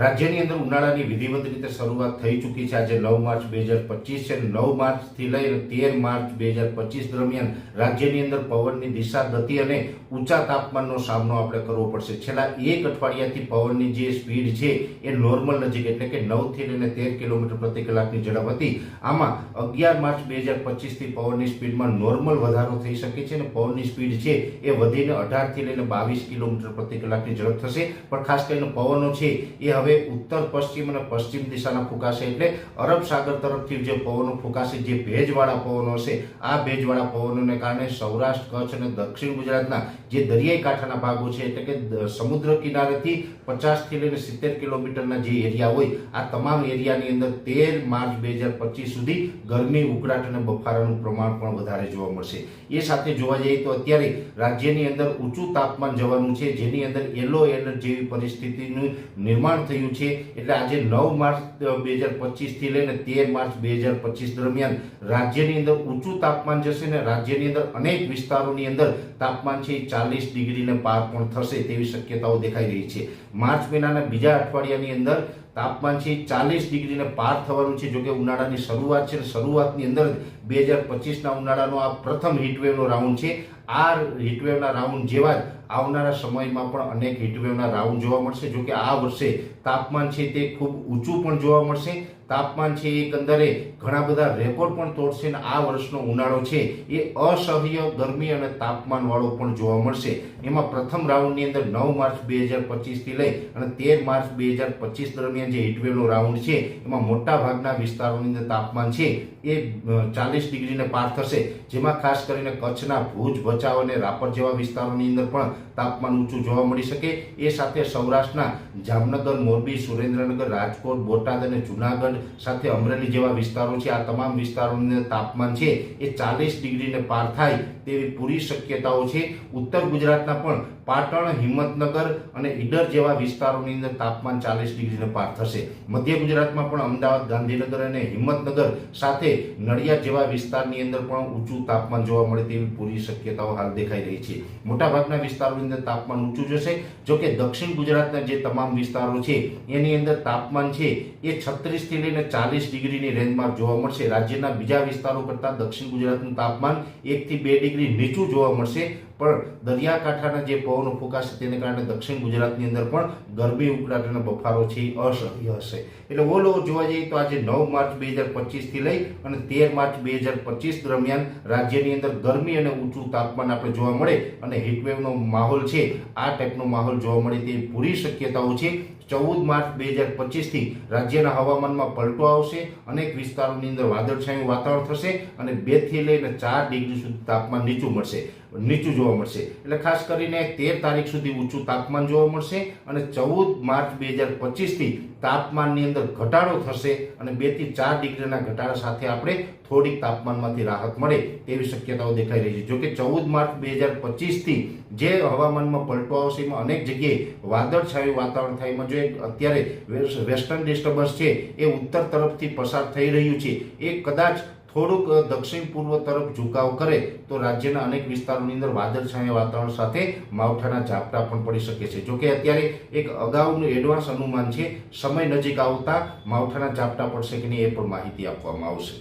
રાજ્યની અંદર ઉનાળાની વિધિવત રીતે શરૂઆત થઈ ચૂકી છે. આજે નવ માર્ચ બે હજાર પચીસ છે. નવ માર્ચથી લઈને તેર માર્ચ બે હજાર પચીસ દરમિયાન રાજ્યની અંદર પવનની દિશા, ગતિ અને ઊંચા તાપમાનનો સામનો આપણે કરવો પડશે. છેલ્લા એક અઠવાડિયાથી પવનની જે સ્પીડ છે એ નોર્મલ નજીક, એટલે કે નવથી લઈને તેર કિલોમીટર પ્રતિ કલાકની ઝડપ હતી. આમાં અગિયાર માર્ચ બે હજાર પચીસથી પવનની સ્પીડમાં નોર્મલ વધારો થઈ શકે છે અને પવનની સ્પીડ છે એ વધીને અઢારથી લઈને બાવીસ કિલોમીટર પ્રતિ કલાકની ઝડપ થશે. પણ ખાસ કરીને પવનો છે એ હવે ઉત્તર, પશ્ચિમ અને પશ્ચિમ દિશાના ફૂંકાશે એટલે અરબ સાગર તરફથી જે પવનો ફૂંકાશે, જે ભેજવાળા પવનો હશે, આ ભેજવાળા પવનોને કારણે સૌરાષ્ટ્ર, કચ્છ અને દક્ષિણ ગુજરાતના જે દરિયાઈ કાંઠાના ભાગો છે, એટલે કે સમુદ્ર કિનારેથી પચાસથી લઈને સિત્તેર કિલોમીટરના જે એરિયા હોય, આ તમામ એરિયાની અંદર તેર માર્ચ બે હજાર પચીસ સુધી ગરમી, ઉકળાટ અને બફારાનું પ્રમાણ પણ વધારે જોવા મળશે. એ સાથે જોવા જઈએ તો અત્યારે રાજ્યની અંદર ઊંચું તાપમાન જવાનું છે, જેની અંદર યલો એલર્ટ જેવી પરિસ્થિતિનું નિર્માણ થયું છે એટલે આજે નવ માર્ચ બે હજાર પચીસથી લઈને તેર માર્ચ બે હજાર પચીસ દરમિયાન રાજ્યની અંદર ઊંચું તાપમાન જશે ને રાજ્યની અંદર અનેક વિસ્તારોની અંદર તાપમાન છે ચાલીસ ડિગ્રીને પાર પણ થશે તેવી શક્યતાઓ દેખાઈ રહી છે. માર્ચ મહિનાના બીજા અઠવાડિયાની અંદર તાપમાન છે ચાલીસ ડિગ્રીને પાર થવાનું છે. જોકે ઉનાળાની શરૂઆત છે શરૂઆતની અંદર બે હજાર પચીસના ઉનાળાનો આ પ્રથમ હીટવેવનો રાઉન્ડ છે. આ હીટવેવના રાઉન્ડ જેવા જ આવનારા સમયમાં પણ અનેક હીટવેવના રાઉન્ડ જોવા મળશે. જોકે આ વર્ષે તાપમાન છે તે ખૂબ ઊંચું પણ જોવા મળશે. તાપમાન છે એકંદરે ઘણા બધા રેકોર્ડ પણ તોડશે અને આ વર્ષનો ઉનાળો છે એ અસહ્ય ગરમી અને તાપમાન વાળો પણ જોવા મળશે. એમાં પ્રથમ રાઉન્ડની અંદર નવ માર્ચ બે હજાર પચીસથી લઈ અને તેર માર્ચ બે હજાર પચીસ દરમિયાન જે હીટવેવનો રાઉન્ડ છે, એમાં મોટા ભાગના વિસ્તારોની અંદર તાપમાન છે એ ચાલીસ ડિગ્રીને પાર થશે. જેમાં ખાસ કરીને કચ્છના ભુજ, ભચાઉ અને રાપર જેવા વિસ્તારોની અંદર પણ તાપમાન ઊંચું જોવા મળી શકે. એ સાથે સૌરાષ્ટ્રના જામનગર, મોરબી, સુરેન્દ્રનગર, રાજકોટ, બોટાદ અને જુનાગઢ સાથે અમરેલી જેવા વિસ્તારો છે, આ તમામ વિસ્તારોનું તાપમાન છે એ ચાલીસ ડિગ્રીને પાર થાય તેવી પૂરી શક્યતાઓ છે. ઉત્તર ગુજરાતના પણ પાટણ, હિંમતનગર અને ઈડર જેવા વિસ્તારોની અંદર તાપમાન ચાલીસ ડિગ્રીને પાર થશે. મધ્ય ગુજરાતમાં પણ અમદાવાદ, ગાંધીનગર અને હિંમતનગર સાથે નડિયાદ જેવા વિસ્તારની અંદર પણ ઊંચું તાપમાન જોવા મળે તેવી પૂરી શક્યતાઓ હાલ દેખાઈ રહી છે. મોટાભાગના વિસ્તારોની અંદર તાપમાન ઊંચું જશે જોકે દક્ષિણ ગુજરાતના જે તમામ વિસ્તારો છે, એની અંદર તાપમાન છે એ છત્રીસથી લઈને ચાલીસ ડિગ્રીની રેન્જમાં જોવા મળશે. રાજ્યના બીજા વિસ્તારો કરતાં દક્ષિણ ગુજરાતનું તાપમાન એકથી બે ડિગ્રી નીચું જોવા મળશે. પણ દરિયાકાંઠાના જે પવનો ફૂંકાશે તેને કારણે દક્ષિણ ગુજરાતની અંદર પણ ગરમી, ઉકળાટ અને બફારો છે એ અસહ્ય હશે. એટલે ઓલ ઓવર જોવા જઈએ તો આજે નવ માર્ચ બે હજાર પચીસથી લઈ અને તેર માર્ચ બે હજાર પચીસ દરમિયાન રાજ્યની અંદર ગરમી અને ઊંચું તાપમાન આપણે જોવા મળે અને હીટવેવનો માહોલ છે, આ ટાઈપનો માહોલ જોવા મળે તેવી પૂરી શક્યતાઓ છે. ચૌદ માર્ચ બે હજાર પચીસથી રાજ્યના હવામાનમાં પલટો આવશે, અનેક વિસ્તારોની અંદર વાદળછાયું વાતાવરણ થશે અને બેથી લઈને ચાર ડિગ્રી સુધી તાપમાન નીચું મળશે, નીચું જોવા મળશે. એટલે ખાસ કરીને તેર તારીખ સુધી ઊંચું તાપમાન જોવા મળશે અને ચૌદ માર્ચ બે હજાર પચીસથી તાપમાનની અંદર ઘટાડો થશે અને બેથી ચાર ડિગ્રીના ઘટાડા સાથે આપણે થોડીક તાપમાનમાંથી રાહત મળે તેવી શક્યતાઓ દેખાઈ રહી છે. જોકે ચૌદ માર્ચ બે હજાર પચીસથી જે હવામાનમાં પલટો આવશે, એમાં અનેક જગ્યાએ વાદળછાયું વાતાવરણ થાય, એમાં જો અત્યારે વેસ્ટર્ન ડિસ્ટર્બન્સ છે, એ ઉત્તર તરફથી પસાર થઈ રહ્યું છે. એ કદાચ થોડુંક દક્ષિણ પૂર્વ તરફ ઝુકાવ કરે, તો રાજ્યના અનેક વિસ્તારોની અંદર વાદળછાયા વાતાવરણ સાથે માવઠાના ઝાપટા પણ પડી શકે છે. જોકે અત્યારે એક અગાઉનું એડવાન્સ અનુમાન છે, સમય નજીક આવતા માવઠાના ઝાપટા પડશે કે નહીં એ પણ માહિતી આપવામાં આવશે.